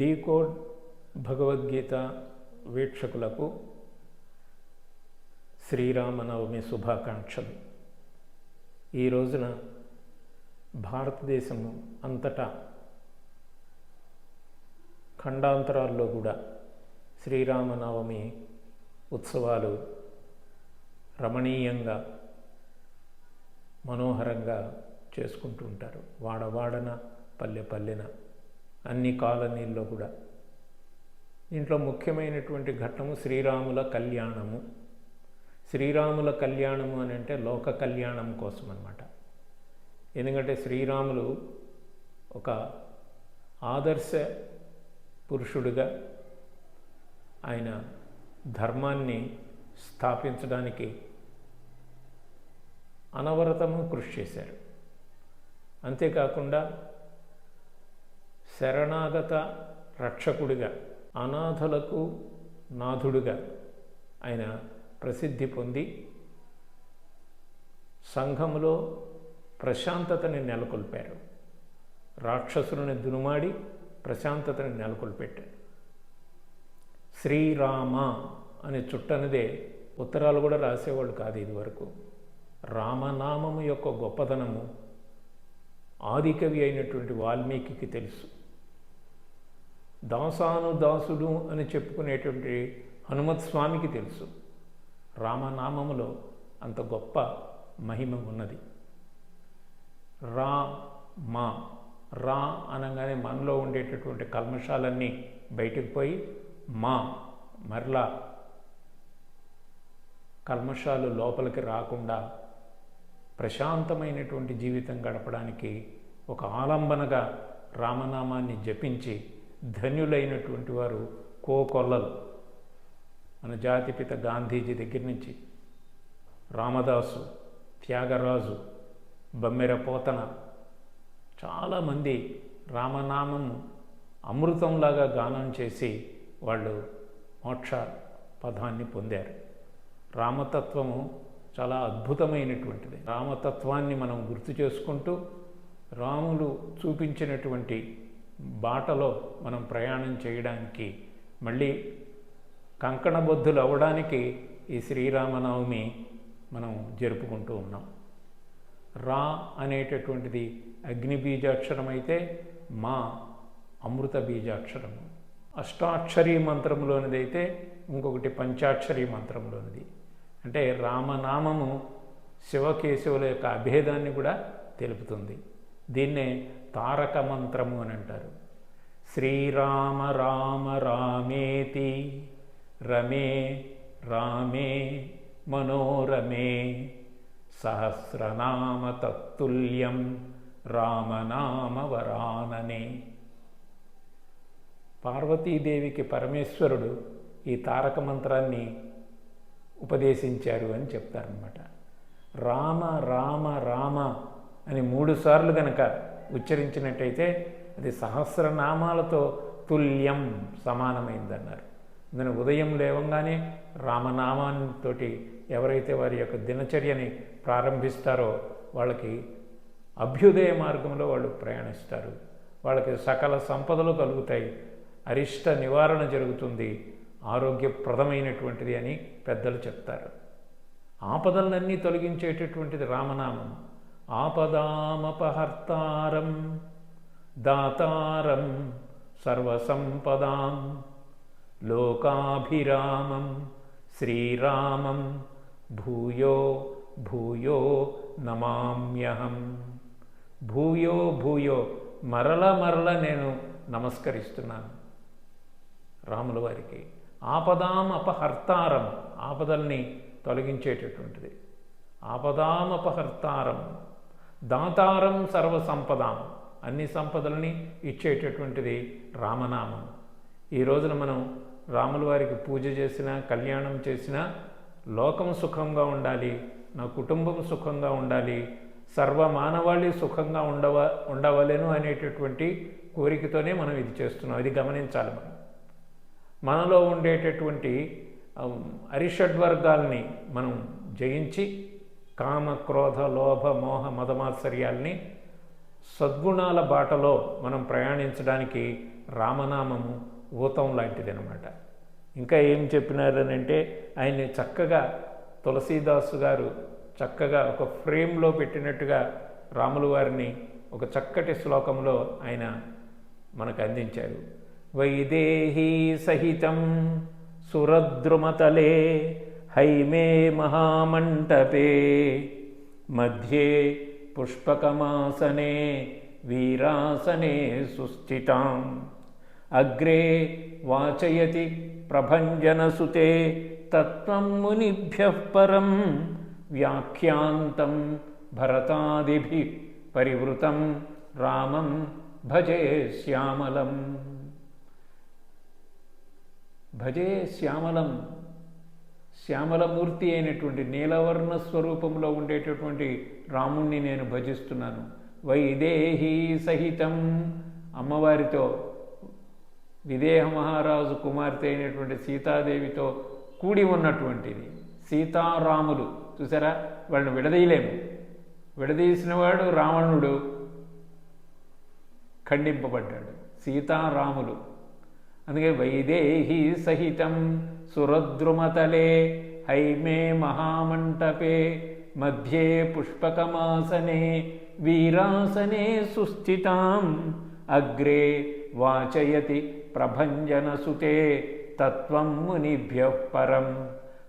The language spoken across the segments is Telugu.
డీకోడ్ భగవద్గీత వీక్షకులకు శ్రీరామనవమి శుభాకాంక్షలు. ఈ రోజున భారతదేశం అంతటా ఖండాంతరాల్లో కూడా శ్రీరామనవమి ఉత్సవాలు రమణీయంగా మనోహరంగా చేసుకుంటుంటారు వాడవాడన పల్లె పల్లెన అన్ని కాలనీల్లో కూడా. దీంట్లో ముఖ్యమైనటువంటి ఘట్టము శ్రీరాముల కళ్యాణము. శ్రీరాముల కళ్యాణము అని అంటే లోక కళ్యాణం కోసం అనమాట ఎందుకంటే శ్రీరాములు ఒక ఆదర్శ పురుషుడిగా ఆయన ధర్మాన్ని స్థాపించడానికి అనవరతము కృషి చేశారు. అంతేకాకుండా శరణాగత రక్షకుడిగా అనాథలకు నాథుడిగా ఆయన ప్రసిద్ధి పొంది సంఘములో ప్రశాంతతని నెలకొల్పారు. రాక్షసులను దునుమాడి ప్రశాంతతని నెలకొల్పెట్టారు. శ్రీరామ అనే చుట్టనిదే ఉత్తరాలు కూడా రాసేవాళ్ళు కాదు ఇదివరకు. రామనామము యొక్క గొప్పతనము ఆదికవి అయినటువంటి వాల్మీకి తెలుసు. దాసాను దాసుడు అని చెప్పుకునేటువంటి హనుమత్ స్వామికి తెలుసు. రామనామములో అంత గొప్ప మహిమ ఉన్నది. రా మా రా అనగానే మనలో ఉండేటటువంటి కల్మషాలన్నీ బయటకు పోయి మా మరలా కల్మషాలు లోపలికి రాకుండా ప్రశాంతమైనటువంటి జీవితం గడపడానికి ఒక ఆలంబనగా రామనామాన్ని జపించి ధన్యులైనటువంటి వారు కోకొల్లలు. మన జాతిపిత గాంధీజీ దగ్గర నుంచి రామదాసు త్యాగరాజు బమ్మెర పోతన చాలామంది రామనామం అమృతంలాగా గానం చేసి వాళ్ళు మోక్ష పదాన్ని పొందారు. రామతత్వము చాలా అద్భుతమైనటువంటిది. రామతత్వాన్ని మనం గుర్తు చేసుకుంటూ రాములు చూపించినటువంటి బాటలో మనం ప్రయాణం చేయడానికి మళ్ళీ కంకణబొద్ధులు అవ్వడానికి ఈ శ్రీరామనవమి మనం జరుపుకుంటూ ఉన్నాం. రా అనేటటువంటిది అగ్ని బీజాక్షరం అయితే మా అమృత బీజాక్షరము అష్టాక్షరీ మంత్రంలోనిదైతే ఇంకొకటి పంచాక్షరీ మంత్రంలోనిది అంటే రామనామము శివకేశవుల యొక్క అభేదాన్ని కూడా తెలుపుతుంది. దీన్నే తారక మంత్రము అని అంటారు. శ్రీరామ రామ రామేతి రమే రామే మనోరమే సహస్రనామ తత్తుల్యం రామనామ వరాననే. పార్వతీదేవికి పరమేశ్వరుడు ఈ తారక మంత్రాన్ని ఉపదేశించారు అని చెప్తారనమాట రామ రామ రామ అని మూడుసార్లు గనక ఉచ్చరించినట్టయితే అది సహస్రనామాలతో తుల్యం సమానమైందన్నారు. నేను ఉదయం లేవంగానే రామనామాతో ఎవరైతే వారి యొక్క దినచర్యని ప్రారంభిస్తారో వాళ్ళకి అభ్యుదయ మార్గంలో వాళ్ళు ప్రయాణిస్తారు. వాళ్ళకి సకల సంపదలు కలుగుతాయి. అరిష్ట నివారణ జరుగుతుంది. ఆరోగ్యప్రదమైనటువంటిది అని పెద్దలు చెప్తారు. ఆపదలన్నీ తొలగించేటటువంటిది రామనామం. ఆపదామపహర్తారం దాతారం సర్వసంపదాం లోకాభిరామం శ్రీరామం భూయో భూయో నమామ్యహం. భూయో భూయో మరల మరల నేను నమస్కరిస్తున్నాను. రాముల వారికి ఆపదాం అపహర్తారం ఆపదల్ని తొలగించేటటువంటిది. ఆపదాం అపహర్తారం దాతారం సర్వసంపదాం. అన్ని సంపదలని ఇచ్చేటటువంటిది రామనామం. ఈ రోజున మనం రాముల వారికి పూజ చేసినా కళ్యాణం చేసినా లోకం సుఖంగా ఉండాలి నా కుటుంబం సుఖంగా ఉండాలి సర్వ మానవాళి సుఖంగా ఉండవ ఉండవలేను అనేటటువంటి కోరికతోనే మనం ఇది చేస్తున్నాం. ఇది గమనించాలి మనం. మనలో ఉండేటటువంటి అరిషడ్వర్గాల్ని మనం జయించి కామ క్రోధ లోభ మోహ మదమాత్సర్యాల్ని సద్గుణాల బాటలో మనం ప్రయాణించడానికి రామనామము ఊతం లాంటిది అనమాట ఇంకా ఏం చెప్పినారనంటే ఆయన్ని చక్కగా తులసీదాసు గారు చక్కగా ఒక ఫ్రేమ్లో పెట్టినట్టుగా రాములు వారిని ఒక చక్కటి శ్లోకంలో ఆయన మనకు అందించారు. వైదేహీ సహితం సురద్రుమతలే हैमे महामण्डपे मध्ये पुष्पकमासने, वीरासने सुस्थिताम्। अग्रे वाचयति प्रभञ्जनसुते तत्त्वं मुनिभ्यः परं। व्याख्यान्तं भरतादिभिः परिवृतं। रामं भजे श्यामलम्। भजे श्यामलम्। శ్యామలమూర్తి అయినటువంటి నీలవర్ణ స్వరూపంలో ఉండేటటువంటి రాముణ్ణి నేను భజిస్తున్నాను. వైదేహీ సహితం అమ్మవారితో విదేహ మహారాజు కుమార్తె అయినటువంటి సీతాదేవితో కూడి ఉన్నటువంటిది. సీతారాములు చూసారా? వాళ్ళని విడదీయలేము. విడదీసినవాడు రావణుడు ఖండింపబడ్డాడు. సీతారాములు. అందుకే వైదేహీ సహితం సురద్రుమతలే హైమే మహామంటపే మధ్యే పుష్పకమాసనే వీరాసనే సుస్థితాం అగ్రే వాచయతి ప్రభంజనసుతే తత్వం మునిభ్య పరం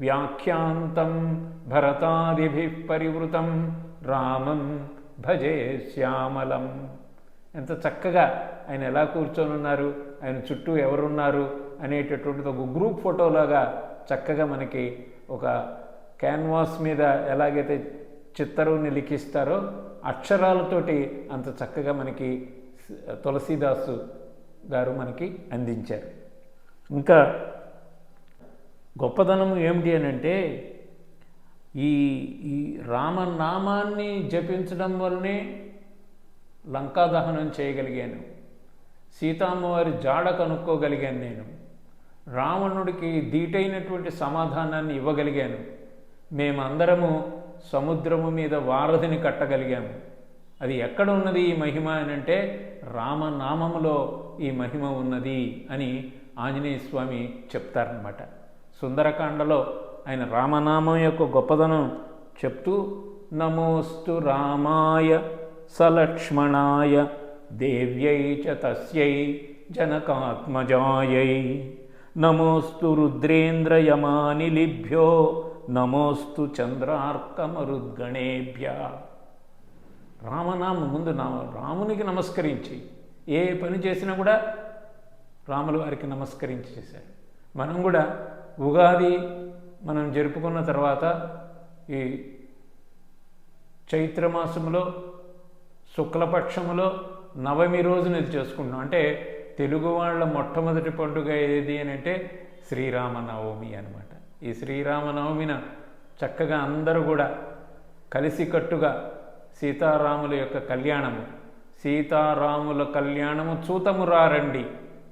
వ్యాఖ్యాంతం భరతాదిభి పరివృతం రామం భజే శ్యామలం ఎంత చక్కగా ఆయన ఎలా కూర్చొనున్నారు ఆయన చుట్టూ ఎవరున్నారు అనేటటువంటిది ఒక గ్రూప్ ఫోటోలాగా చక్కగా మనకి ఒక క్యాన్వాస్ మీద ఎలాగైతే చిత్తరువుని లిఖిస్తారో అక్షరాలతోటి అంత చక్కగా మనకి తులసీదాసు గారు మనకి అందించారు. ఇంకా గొప్పదనం ఏమిటి అని అంటే ఈ ఈ రామనామాన్ని జపించడం వల్లనే లంకా దహనం చేయగలిగాను. సీతామ్మవారి జాడ కనుక్కోగలిగాను నేను. రావణుడికి ధీటైనటువంటి సమాధానాన్ని ఇవ్వగలిగాను. మేమందరము సముద్రము మీద వారధిని కట్టగలిగాము. అది ఎక్కడ ఉన్నది ఈ మహిమ అని అంటే రామనామములో ఈ మహిమ ఉన్నది అని ఆంజనేయ స్వామి చెప్తారనమాట సుందరకాండలో ఆయన రామనామం యొక్క గొప్పదనం చెప్తూ నమోస్తు రామాయ సలక్ష్మణాయ దేవ్యై చ తస్యై జనకాత్మజాయై నమోస్తు రుద్రేంద్రయమానిలిభ్యో నమోస్తు చంద్రార్కమరుద్గణేభ్య. రామనామ ముందు నా రామునికి నమస్కరించి ఏ పని చేసినా కూడా రాముల వారికి నమస్కరించి చేశారు. మనం కూడా ఉగాది మనం జరుపుకున్న తర్వాత ఈ చైత్రమాసంలో శుక్లపక్షములో నవమి రోజున ఇది చేసుకుంటున్నాం అంటే తెలుగు వాళ్ళ మొట్టమొదటి పండుగ ఏది అని అంటే శ్రీరామనవమి అనమాట ఈ శ్రీరామనవమిన చక్కగా అందరూ కూడా కలిసికట్టుగా సీతారాముల యొక్క కళ్యాణము సీతారాముల కళ్యాణము చూతము రారండి.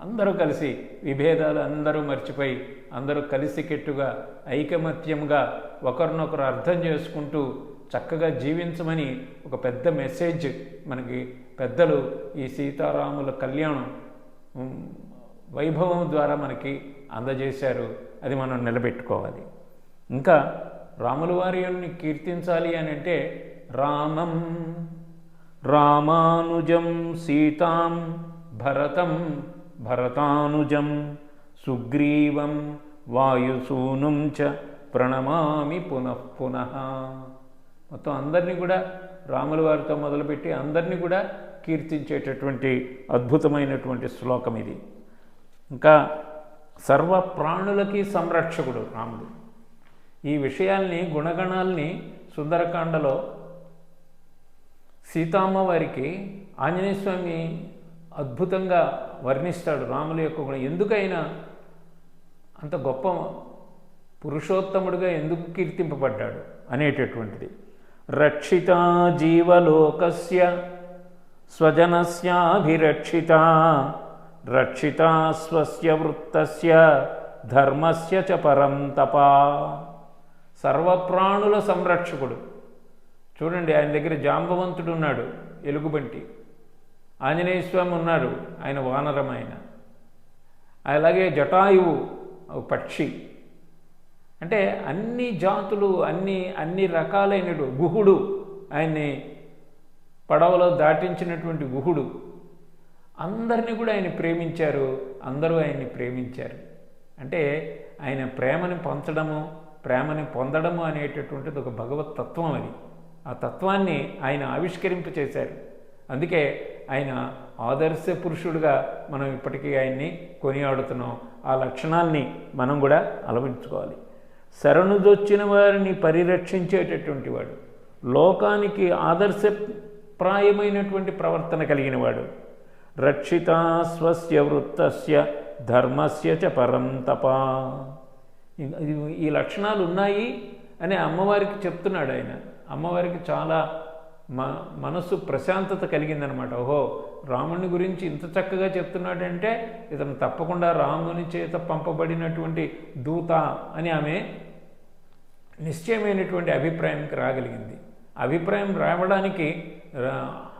అందరూ కలిసి విభేదాలు అందరూ మర్చిపోయి అందరూ కలిసికెట్టుగా ఐకమత్యంగా ఒకరినొకరు అర్థం చేసుకుంటూ చక్కగా జీవించమని ఒక పెద్ద మెసేజ్ మనకి పెద్దలు ఈ సీతారాముల కళ్యాణం వైభవం ద్వారా మనకి అందజేశారు అది మనం నిలబెట్టుకోవాలి. ఇంకా రాముల వారిని కీర్తించాలి అని అంటే రామం రామానుజం సీతాం భరతం భరతానుజం సుగ్రీవం వాయుసూనుం చ ప్రణమామి పునః పునః. మొత్తం అందరినీ కూడా రాముల వారితో మొదలుపెట్టి అందరినీ కూడా కీర్తించేటటువంటి అద్భుతమైనటువంటి శ్లోకం ఇది. ఇంకా సర్వ ప్రాణులకి సంరక్షకుడు రాముడు. ఈ విషయాల్ని గుణగణాల్ని సుందరకాండలో సీతమ్మ వారికి ఆంజనేయ స్వామి అద్భుతంగా వర్ణిస్తాడు రాముల యొక్క గుణం. ఎందుకైనా అంత గొప్ప పురుషోత్తముడిగా ఎందుకు కీర్తింపబడ్డాడు అనేటటువంటిది. రక్షిత జీవలోకస్య స్వజనస్యాభిరక్షిత రక్షిత స్వస్య వృత్తస్య ధర్మస్య చ పరం తపా సర్వప్రాణుల సంరక్షకుడు. చూడండి ఆయన దగ్గర జాంబవంతుడు ఉన్నాడు ఎలుగుబంటి. ఆంజనేయ స్వామి ఉన్నారు ఆయన వానరం ఆయన అలాగే జటాయువు పక్షి. అంటే అన్ని జాతులు అన్ని అన్ని రకాలైన గుహుడు ఆయన్ని పడవలో దాటించినటువంటి గుహుడు. అందరినీ కూడా ఆయన ప్రేమించారు అందరూ ఆయన్ని ప్రేమించారు. అంటే ఆయన ప్రేమని పంచడము ప్రేమని పొందడము అనేటటువంటిది ఒక భగవత్ తత్వం అది. ఆ తత్వాన్ని ఆయన ఆవిష్కరింప చేశారు. అందుకే ఆయన ఆదర్శ పురుషుడుగా మనం ఇప్పటికీ ఆయన్ని కొనియాడుతున్నాం. ఆ లక్షణాల్ని మనం కూడా అలవించుకోవాలి శరణుదొచ్చిన వారిని పరిరక్షించేటటువంటి వాడు. లోకానికి ఆదర్శ ప్రాయమైనటువంటి ప్రవర్తన కలిగినవాడు. రక్షిత స్వస్య వృత్తస్య ధర్మస్య చ పరం తప. ఈ లక్షణాలు ఉన్నాయి అని అమ్మవారికి చెప్తున్నాడు ఆయన. అమ్మవారికి చాలా మ మనస్సు ప్రశాంతత కలిగిందనమాట. ఓహో రాముని గురించి ఇంత చక్కగా చెప్తున్నాడంటే ఇతను తప్పకుండా రాముని చేత పంపబడినటువంటి దూత అని ఆమె నిశ్చయమైనటువంటి అభిప్రాయానికి రాగలిగింది. అభిప్రాయం రావడానికి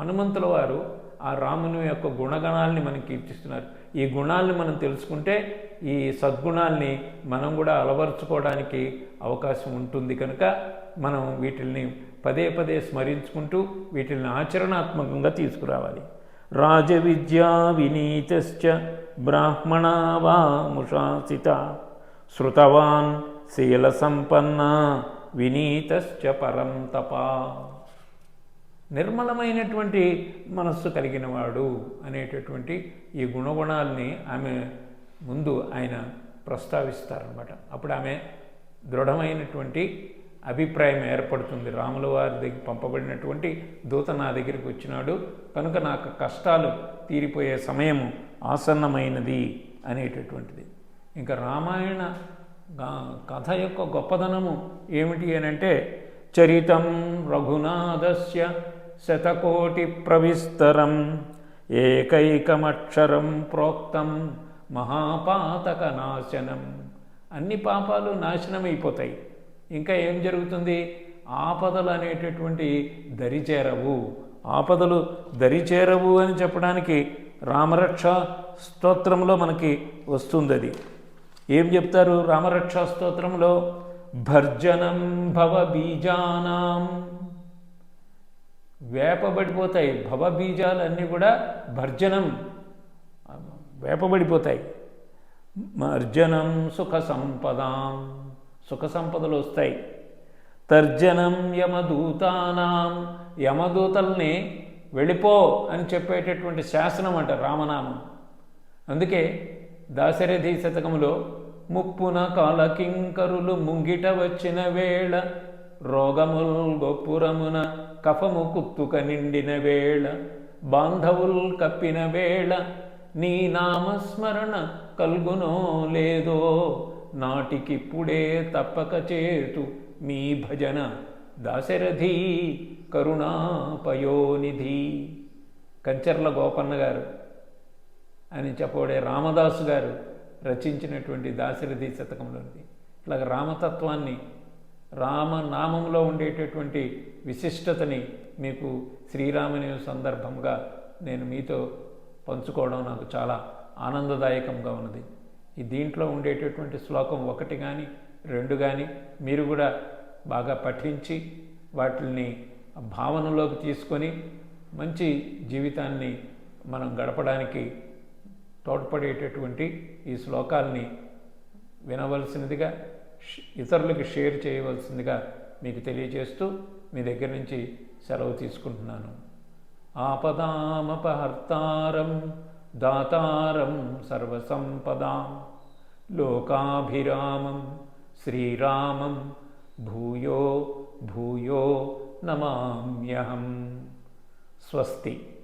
హనుమంతుల వారు ఆ రాముని యొక్క గుణగణాలని మనం కీర్తిస్తున్నారు. ఈ గుణాలను మనం తెలుసుకుంటే ఈ సద్గుణాల్ని మనం కూడా అలవరుచుకోవడానికి అవకాశం ఉంటుంది కనుక మనం వీటిల్ని పదే పదే స్మరించుకుంటూ వీటిని ఆచరణాత్మకంగా తీసుకురావాలి. రాజవిద్యా వినీతశ్చ బ్రాహ్మణా వా ముషాసిత శృతవాన్ శీల సంపన్న వినీతశ్చ పరం తపా నిర్మలమైనటువంటి మనస్సు కలిగినవాడు అనేటటువంటి ఈ గుణగుణాలని ఆమె ముందు ఆయన ప్రస్తావిస్తారనమాట అప్పుడు ఆమె దృఢమైనటువంటి అభిప్రాయం ఏర్పడుతుంది. రాముల వారి దగ్గర పంపబడినటువంటి దూత నా దగ్గరికి వచ్చినాడు. కనుక నాకు కష్టాలు తీరిపోయే సమయము ఆసన్నమైనది అనేటటువంటిది. ఇంకా రామాయణ కథ యొక్క గొప్పదనము ఏమిటి అని అంటే చరితం రఘునాథస్య శతకోటి ప్రవిస్తరం ఏకైకమక్షరం ప్రోక్తం మహాపాతక నాశనం అన్ని పాపాలు నాశనమైపోతాయి. ఇంకా ఏం జరుగుతుంది? ఆపదలు అనేటటువంటి దరిచేరవు. ఆపదలు దరిచేరవు అని చెప్పడానికి రామరక్ష స్తోత్రంలో మనకి వస్తుంది అది ఏం చెప్తారు రామరక్ష స్తోత్రంలో? భర్జనం భవ బీజానాం. వేపబడిపోతాయి. భవబీజాలన్నీ కూడా భర్జనం. వేపబడిపోతాయి. మర్జనం సుఖ సంపదాం సుఖ సంపదలు వస్తాయి. తర్జనం యమదూతానాం. యమదూతల్ని వెళ్ళిపో అని చెప్పేటటువంటి శాసనం అంట రామనామం. అందుకే దాశరథి శతకంలో ముప్పున కాలకింకరులు ముంగిట వచ్చిన వేళ రోగముల్ గొప్పురమున కఫము కుత్తుక నిండిన వేళ బాంధవుల్ కప్పిన వేళ నీ నామస్మరణ కల్గునో లేదో నాటికిప్పుడే తప్పక చేతు మీ భజన దాశరథి కరుణాపయోనిధి. కంచర్ల గోపన్న గారు అని చెప్పబడే రామదాసు గారు రచించినటువంటి దాశరథి శతకంలోనిది ఇలాగ రామతత్వాన్ని రామనామంలో ఉండేటటువంటి విశిష్టతని మీకు శ్రీరామని సందర్భంగా నేను మీతో పంచుకోవడం నాకు చాలా ఆనందదాయకంగా ఉన్నది. ఈ దీంట్లో ఉండేటటువంటి శ్లోకం ఒకటి కానీ రెండు కానీ మీరు కూడా బాగా పఠించి వాటిని భావనలోకి తీసుకొని మంచి జీవితాన్ని మనం గడపడానికి తోడ్పడేటటువంటి ఈ శ్లోకాల్ని వినవలసినదిగా ఇతరులకు షేర్ చేయవలసిందిగా మీకు తెలియజేస్తూ మీ దగ్గర నుంచి సెలవు తీసుకుంటున్నాను. ఆపదామపహర్తారం దాతారం సర్వసంపదాం. లోకాభిరామం శ్రీరామం భూయో భూయో నమామ్యహం. స్వస్తి.